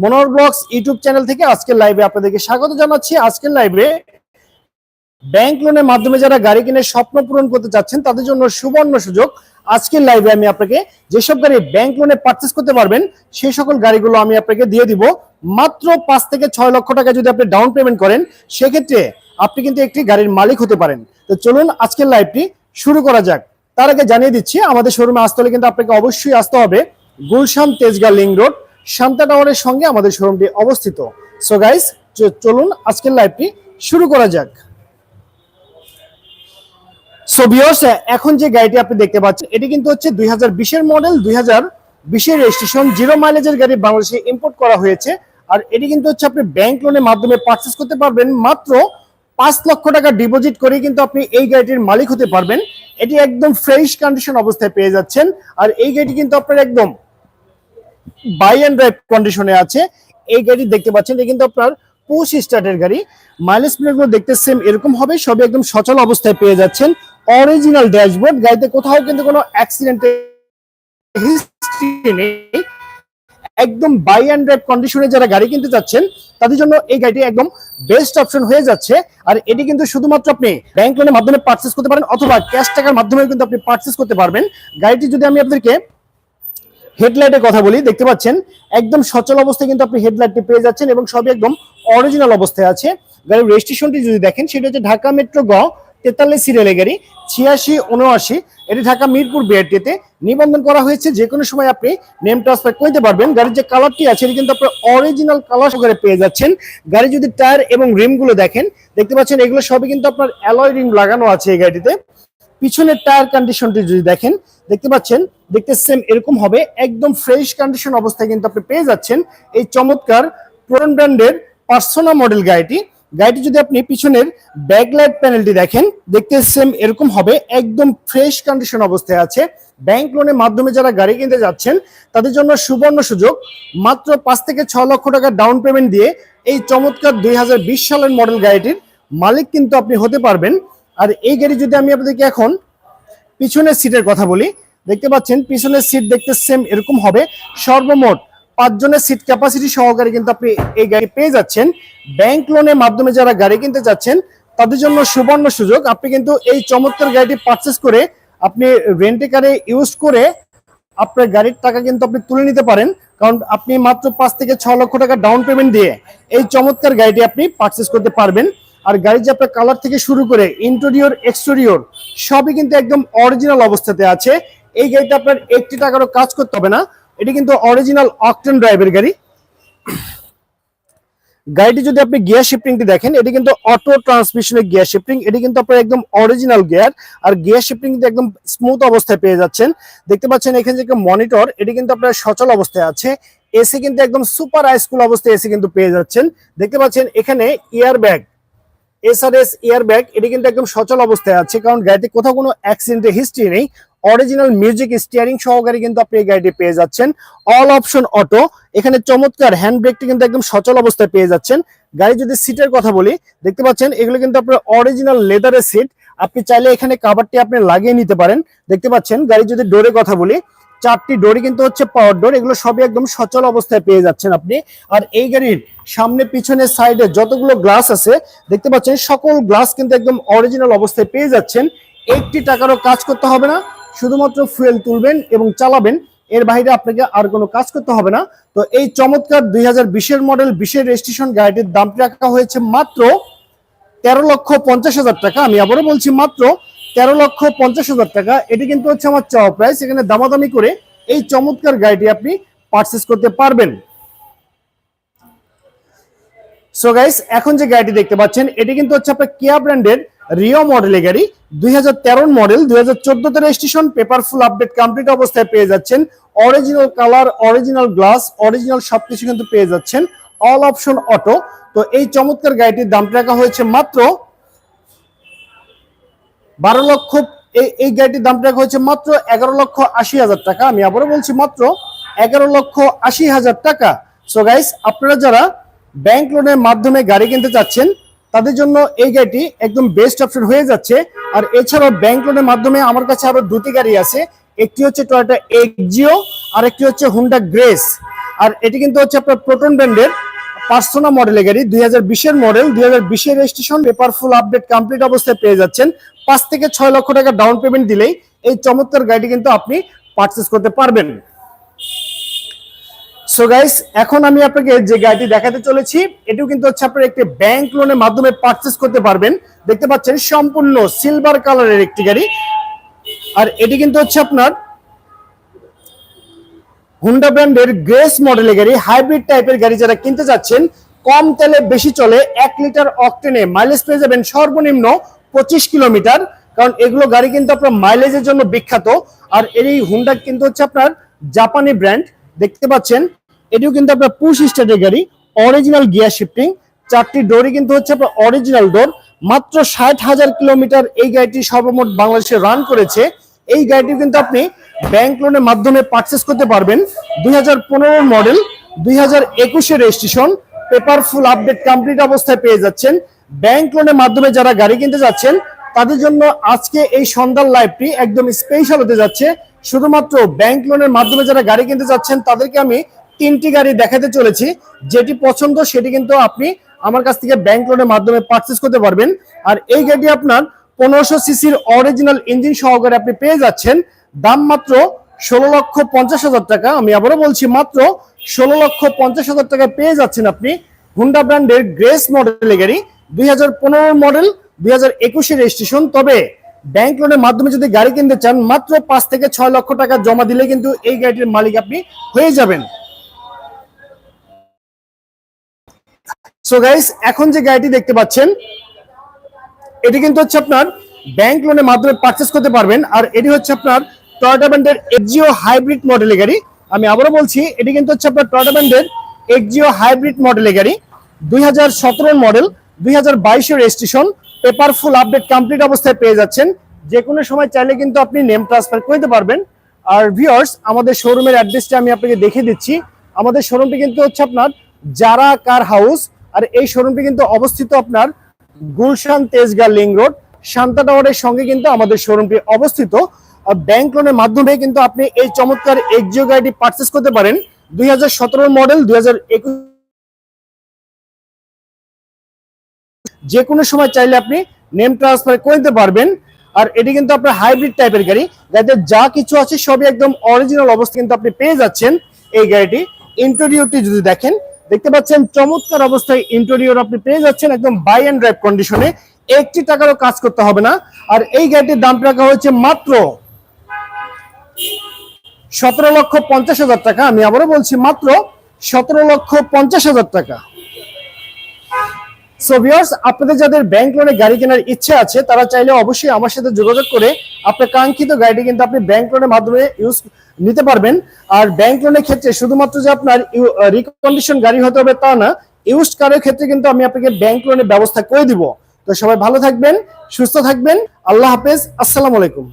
মনোহর blogs YouTube channel থেকে আজকের লাইভে আপনাদেরকে স্বাগত জানাচ্ছি। আজকের লাইভে ব্যাংক লোনের মাধ্যমে যারা গাড়ি কিনে স্বপ্ন পূরণ করতে চাচ্ছেন, তাদের জন্য সুবর্ণ সুযোগ। আজকের লাইভে আমি আপনাকে যেসব গাড়ি ব্যাংক লোনে পারচেস করতে পারবেন, সেই সকল গাড়িগুলো আমি আপনাকে দিয়ে দিব। মাত্র পাঁচ থেকে ছয় লক্ষ টাকা যদি আপনি ডাউন পেমেন্ট করেন, সেক্ষেত্রে আপনি কিন্তু একটি গাড়ির মালিক হতে পারেন। তো চলুন আজকের লাইভটি শুরু করা যাক। তার আগে জানিয়ে দিচ্ছি, আমাদের শোরুমে আসতে হলে কিন্তু আপনাকে অবশ্যই আসতে হবে গুলশান তেজগা লিং রোড শান্তা টাওয়ারের সঙ্গে আমাদের শোরুমটি অবস্থিত। সো গাইস চলুন আজকের লাইভটি শুরু করা যাক। এখন যে গাড়িটি আপনি দেখতে পাচ্ছেন, এটি কিন্তু হচ্ছে দুই বিশের মডেল দুই বিশের রেজিস্ট্রেশন জিরো মাইলেজের গাড়ি বাংলাদেশে ইম্পোর্ট করা হয়েছে। আর এটি কিন্তু হচ্ছে আপনি ব্যাংক লোনের মাধ্যমে পারচেস করতে পারবেন। মাত্র পাঁচ লক্ষ টাকা ডিপোজিট করে কিন্তু আপনি এই গাড়িটির মালিক হতে পারবেন। এটি একদম ফ্রেশ কন্ডিশন অবস্থায় পেয়ে যাচ্ছেন। আর এই গাড়িটি কিন্তু আপনার একদম বাই অ্যান্ড ড্রাইভ কন্ডিশনে আছে। এই গাড়ি দেখতে পাচ্ছেন, এটা কিন্তু আপনার পুশ স্টার্টের গাড়ি। মাইলেজ প্লেটগুলো দেখতে সেম এরকম হবে, সবই একদম সচল অবস্থায় পেয়ে যাচ্ছেন। অরিজিনাল ড্যাশবোর্ড গাড়িতে কোথাও কিন্তু কোনো অ্যাক্সিডেন্টের হিস্ট্রি নেই। একদম বাই অ্যান্ড ড্রাইভ কন্ডিশনে যারা গাড়ি কিনতে চাচ্ছেন, তাদের জন্য এই গাড়িটি একদম বেস্ট অপশন হয়ে যাচ্ছে। আর এটি কিন্তু শুধুমাত্র আপনি ব্যাংক লোনের মাধ্যমে পার্চেস করতে পারেন, অথবা ক্যাশ টাকার মাধ্যমে কিন্তু আপনি পার্চেস করতে পারবেন। গাড়িটি যদি আমি আপনাদেরকে হেডলাইটের কথা বলি, দেখতে পাচ্ছেন, একদম সচল অবস্থায় কিন্তু আপনি হেডলাইটটি পেয়ে যাচ্ছেন এবং সবই একদম অরিজিনাল অবস্থায় আছে। গাড়ির রেজিস্ট্রেশনটি যদি দেখেন, সেটা হচ্ছে ঢাকা মেট্রো গ, তেতাল্লিশ সিরিয়ালের গাড়ি, ছিয়াশি, উনআশি, এটি ঢাকা মিরপুর বিআরটিতে নিবন্ধন করা হয়েছে, যে কোনো সময় আপনি নেম ট্রান্সফার করতে পারবেন। গাড়ির যে কালারটি আছে, এটি কিন্তু আপনার অরিজিনাল কালার সহকারে পেয়ে যাচ্ছেন। গাড়ি যদি টায়ার এবং রিমগুলো দেখেন, দেখতে পাচ্ছেন, এগুলো সবই কিন্তু আপনার অ্যালয় রিম লাগানো আছে এই গাড়িতে পিছনের টায়ার কন্ডিশনটি যদি দেখেন, দেখতে পাচ্ছেন, দেখতে সেম এরকম হবে। একদম ফ্রেশ কন্ডিশন অবস্থায় কিন্তু আপনি পেয়ে যাচ্ছেন এই চমৎকার পুরন ব্র্যান্ডের পার্সোনা মডেল গাড়িটি। গাড়িটি যদি আপনি পিছনের ব্যাকলাইট প্যানেলটি দেখেন, দেখতে সেম এরকম হবে। একদম ফ্রেশ কন্ডিশন অবস্থায় আছে। ব্যাংক লোনের মাধ্যমে যারা গাড়ি কিনতে যাচ্ছেন, তাদের জন্য সুবর্ণ সুযোগ। মাত্র পাঁচ থেকে ছ লক্ষ টাকা ডাউন পেমেন্ট দিয়ে এই চমৎকার দুই হাজার বিশ সালের মডেল গাড়িটির মালিক কিন্তু আপনি হতে পারবেন। আর এই গাড়ি যদি আমি আপনাদেরকে এখন পিছনের সিটের কথা বলি, দেখতে পাচ্ছেন পিছনের সিট দেখতে সেম এরকম হবে। সর্বমোট পাঁচজনের সিট ক্যাপাসিটি সহকারে কিন্তু আপনি এই গাড়ি পেয়ে যাচ্ছেন। ব্যাংক লোনের মাধ্যমে যারা গাড়ি কিনতে যাচ্ছেন, তাদের জন্য সুবর্ণ সুযোগ। আপনি কিন্তু এই চমৎকার গাড়িটি পারচেস করে আপনি রেন্টে কারে ইউজ করে আপনার গাড়ির টাকা কিন্তু আপনি তুলে নিতে পারেন। কারণ আপনি মাত্র পাঁচ থেকে ছ লক্ষ টাকা ডাউন পেমেন্ট দিয়ে এই চমৎকার গাড়িটি আপনি পারচেস করতে পারবেন। আর গাড়ির যে আপনার কালার থেকে শুরু করে ইন্টেরিয়র এক্সটেরিয়র সবই কিন্তু একদম অরিজিনাল অবস্থাতে আছে। এই গাড়িটা আপনার একটি টাকারও কাজ করতে হবে না। এটি কিন্তু অরিজিনাল অকটেন ড্রাইভের গাড়ি। গাড়িটি যদি আপনি গিয়ার শিফটিংটি দেখেন, এটি কিন্তু অটো ট্রান্সমিশনের গিয়ার শিফটিং এটি কিন্তু আপনার একদম অরিজিনাল গিয়ার আর গিয়ার শিফটিং কিন্তু একদম স্মুথ অবস্থায় পেয়ে যাচ্ছেন। দেখতে পাচ্ছেন এখানে যে মনিটর এটি কিন্তু আপনার সচল অবস্থায় আছে। এসি কিন্তু একদম সুপার হাইস্কুল অবস্থায় এসি কিন্তু পেয়ে যাচ্ছেন। দেখতে পাচ্ছেন এখানে ইয়ার ব্যাগ এসআরএস ব্যাগ এটি কিন্তু একদম সচল অবস্থায় আছে, কারণ গাড়িতে কোথাও কোনো অ্যাক্সিডেন্টের হিস্ট্রি নেই। অরিজিনাল মিউজিক স্টিয়ারিং সহকারে কিন্তু আপনি এই গাড়িটি পেয়ে যাচ্ছেন। অল অপশন অটো এখানে চমৎকার হ্যান্ড ব্রেকটি কিন্তু একদম সচল অবস্থায় পেয়ে যাচ্ছেন। গাড়ি যদি সিটের কথা বলি, দেখতে পাচ্ছেন, এগুলো কিন্তু আপনার অরিজিনাল লেদারের সিট আপনি চাইলে এখানে কাভারটি আপনি লাগিয়ে নিতে পারেন। দেখতে পাচ্ছেন, গাড়ি যদি ডোরের কথা বলি চারটি ডোরই কিন্তু হচ্ছে পাওয়ার ডোর এগুলো সবই একদম সচল অবস্থায় পেয়ে যাচ্ছেন আপনি। আর এই গাড়ির সামনে পিছনে সাইডে যতগুলো গ্লাস আছে, দেখতে পাচ্ছেন সকল গ্লাস কিন্তু একদম অরিজিনাল অবস্থায় পেয়ে যাচ্ছেন। একটি টাকারও কাজ করতে হবে না, শুধুমাত্র ফুয়েল তুলবেন এবং চালাবেন, এর বাইরে আপনাকে আর কোনো কাজ করতে হবে না। তো এই চমৎকার দুই হাজার বিশের মডেল বিশের রেজিস্ট্রেশন গাড়িটির দামটি রাখা হয়েছে মাত্র তেরো লক্ষ পঞ্চাশ হাজার টাকা। আমি আবারও বলছি মাত্র তেরো লক্ষ পঞ্চাশ হাজার টাকা। এটি কিন্তু হচ্ছে আমার চাওয়া প্রাইস এখানে দামাদামি করে এই চমৎকার গাড়িটি আপনি পারচেস করতে পারবেন। সো গাইস এখন যে গাড়িটি দেখতে পাচ্ছেন, এটি কিন্তু হচ্ছে আপনার কিয়া ব্র্যান্ডের রিও মডেলের গাড়ি। দুই হাজার তেরো মডেল দুই হাজার চোদ্দতে registration paper full update complete অবস্থায় পেয়ে যাচ্ছেন। Original colour original glass original সবকিছু কিন্তু পেয়ে যাচ্ছেন। অল অপশন অটো তো এই চমৎকার গাড়িটির দামটা রাখা হয়েছে মাত্র বারো লক্ষ, এই এই গাড়িটির দামটা হয়েছে মাত্র এগারো লক্ষ আশি হাজার টাকা। আমি আবারও বলছি মাত্র এগারো লক্ষ আশি হাজার টাকা। সো গাইস আপনারা যারা ব্যাংক লোনের মাধ্যমে গাড়ি কিনতে চাচ্ছেন, তাদের জন্য এই গাড়িটি একদম বেস্ট অপশন হয়ে যাচ্ছে। আর এছাড়াও ব্যাংক লোনের মাধ্যমে আমার কাছে আরও দুটি গাড়ি আছে। একটি হচ্ছে টয়োটা এক্সিও আর একটি হচ্ছে হুন্ডা গ্রেস আর এটি কিন্তু হচ্ছে আপনার প্রোটন ব্র্যান্ডের পার্সোনা মডেলের গাড়ি, দুই হাজার বিশের মডেল, দুই হাজার বিশের registration paper full update complete অবস্থায় পেয়ে যাচ্ছেন। পাঁচ থেকে ছয় লক্ষ টাকা ডাউন পেমেন্ট দিলেই এই চমৎকার গাড়িটি কিন্তু আপনি পারচেস করতে পারবেন। সো গাইস এখন আমি আপনাকে যে গাড়িটি দেখাতে চলেছি, এটিও কিন্তু হচ্ছে আপনার একটি ব্যাংক লোনের মাধ্যমে পারচেস করতে পারবেন। দেখতে পাচ্ছেন, সম্পূর্ণ সিলভার কালারের একটি গাড়ি। আর এটি কিন্তু হচ্ছে আপনার হুন্ডা ব্র্যান্ডের গ্রেস মডেলের গাড়ি হাইব্রিড টাইপের গাড়ি যারা কিনতে যাচ্ছেন কম তেলে বেশি চলে, এক লিটার অকটেনে মাইলেজ পেয়ে যাবেন সর্বনিম্ন পঁচিশ কিলোমিটার কারণ এগুলো গাড়ি কিন্তু আপনার মাইলেজের জন্য বিখ্যাত। আর এর এই হুন্ডা কিন্তু হচ্ছে আপনার জাপানি ব্র্যান্ড দেখতে পাচ্ছেন, এটিও কিন্তু আপনার পুশ স্টার্টের গাড়ি অরিজিনাল গিয়ার শিফটিং চারটি ডোরই কিন্তু হচ্ছে আপনার অরিজিনাল ডোর মাত্র ষাট হাজার কিলোমিটার এই গাড়িটি সর্বমোট বাংলাদেশে রান করেছে। এই গাড়িটি কিন্তু আপনি ব্যাংক লোনের মাধ্যমে পারচেস করতে পারবেন। দুই মডেল দুই হাজার registration paper full update complete অবস্থায় পেয়ে যাচ্ছেন। ব্যাংক লোনের মাধ্যমে যারা গাড়ি কিনতে যাচ্ছেন, তাদের জন্য আজকে এই সন্ধ্যার লাইভটি একদম স্পেশাল হতে যাচ্ছে। শুধুমাত্র ব্যাংক লোনের মাধ্যমে যারা গাড়ি কিনতে যাচ্ছেন, তাদেরকে আমি তিনটি গাড়ি দেখাতে চলেছি। যেটি পছন্দ, সেটি কিন্তু আপনি আমার কাছ থেকে ব্যাংক লোনের মাধ্যমে পারচেস করতে পারবেন। আর এই গাড়িটি আপনার পনেরোশো সিসির অরিজিনাল ইঞ্জিন সহকারে আপনি পেয়ে যাচ্ছেন। দাম মাত্র ষোলো লক্ষ পঞ্চাশ হাজার টাকা। আমি আবারও বলছি, মাত্র ষোলো লক্ষ পঞ্চাশ হাজার টাকায় পেয়ে যাচ্ছেন আপনি হুন্ডা ব্র্যান্ডের গ্রেস মডেলের গাড়ি, দুই হাজার পনেরো মডেল দুই হাজার একুশে রেজিস্ট্রেশন তবে ব্যাংক লোনের মাধ্যমে যদি গাড়ি কিনতে চান, মাত্র পাঁচ থেকে ছয় লক্ষ টাকা জমা দিলে কিন্তু এই গাড়িটির মালিক আপনি হয়ে যাবেন। সো গাইস এখন যে গাড়িটি দেখতে পাচ্ছেন এটি কিন্তু হচ্ছে আপনার ব্যাংক লোনের মাধ্যমে পারচেস করতে পারবেন। আর এটি হচ্ছে আপনার টয়োটা ব্র্যান্ডের এক্সিও হাইব্রিড মডেলের গাড়ি। আমি আবারও বলছি, এটি কিন্তু হচ্ছে আপনার টয়োটা ব্র্যান্ডের এক্সিও হাইব্রিড মডেলের গাড়ি। দুই হাজার সতেরো মডেল দুই হাজার registration paper full update complete অবস্থায় পেয়ে যাচ্ছেন। যে কোনো সময় চাইলে কিন্তু আপনি নেম ট্রান্সফার করতে পারবেন। আর ভিউয়ার্স আমাদের শোরুমের অ্যাড্রেসটা আমি আপনাকে দেখে দিচ্ছি। আমাদের শোরুমটি কিন্তু হচ্ছে আপনার যারা কার হাউস আর এই শোরুমটি কিন্তু অবস্থিত আপনার গুলশান তেজগাঁ লিং রোড, শান্তা টাওয়ারের সঙ্গে কিন্তু আমাদের শোরুমটি অবস্থিত। ব্যাংক লোনের মাধ্যমে কিন্তু আপনি এই চমৎকার এক্সিও গাড়িটি পারচেস করতে পারেন। দুই হাজার সতেরো মডেল দুই হাজার যে কোনো সময় চাইলে আপনি নেম ট্রান্সফার করে নিতে পারবেন। আর এটি কিন্তু আপনার হাইব্রিড টাইপের গাড়ি। যাতে যা কিছু আছে সবই একদম অরিজিনাল অবস্থা কিন্তু আপনি পেয়ে যাচ্ছেন এই গাড়িটি। ইন্টেরিয়রটি যদি দেখেন দেখতে পাচ্ছেন, চমৎকার অবস্থায় ইন্টেরিয়র আপনি পেয়ে যাচ্ছেন একদম বাই অ্যান্ড ড্রাইভ কন্ডিশনে একটি টাকারও কাজ করতে হবে না। আর এই গাড়িটির দাম রাখা হয়েছে মাত্র সতেরো লক্ষ পঞ্চাশ হাজার টাকা। আমি আবারও বলছি, মাত্র সতেরো লক্ষ পঞ্চাশ হাজার টাকা। সো ভিউয়ার্স আপনাদের যাদের ব্যাংক লোনে গাড়ি কেনার ইচ্ছে আছে, তারা চাইলে অবশ্যই আমার সাথে যোগাযোগ করে আপনার কাঙ্ক্ষিত গাড়িটি কিন্তু আপনি ব্যাংক লোনের মাধ্যমে ইউজ নিতে পারবেন। আর ব্যাংক লোনের ক্ষেত্রে শুধুমাত্র যে আপনার রিকন্ডিশন গাড়ি হতে হবে তা না ইউজড কারের ক্ষেত্রে কিন্তু আমি আপনাকে ব্যাংক লোনের ব্যবস্থা করে দিব। তো সবাই ভালো থাকবেন, সুস্থ থাকবেন। আল্লাহ হাফেজ, আসসালামু আলাইকুম।